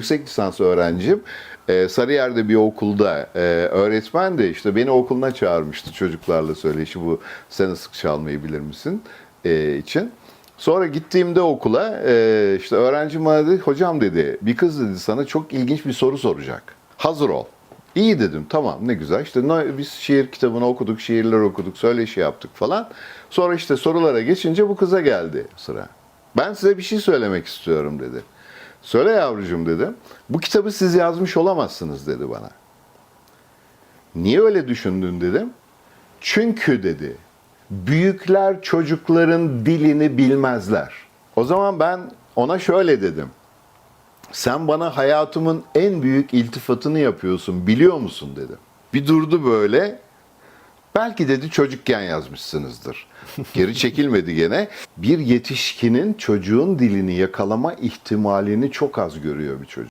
yüksek lisans öğrencim. Ee, Sarıyer'de bir okulda e, öğretmen de işte beni okuluna çağırmıştı çocuklarla söyleşi bu sen ıslık çalmayı bilir misin e, için. Sonra gittiğimde okula e, işte öğrencim dedi hocam dedi bir kız dedi sana çok ilginç bir soru soracak. Hazır ol. İyi dedim tamam ne güzel işte biz şiir kitabını okuduk şiirler okuduk söyleşi yaptık falan. Sonra işte sorulara geçince bu kıza geldi sıra. Ben size bir şey söylemek istiyorum dedi. Söyle yavrucuğum dedim. Bu kitabı siz yazmış olamazsınız dedi bana. Niye öyle düşündün dedim. Çünkü dedi büyükler çocukların dilini bilmezler. O zaman ben ona şöyle dedim. Sen bana hayatımın en büyük iltifatını yapıyorsun biliyor musun dedim. Bir durdu böyle. Belki dedi çocukken yazmışsınızdır. Geri çekilmedi gene. Bir yetişkinin çocuğun dilini yakalama ihtimalini çok az görüyor bir çocuk.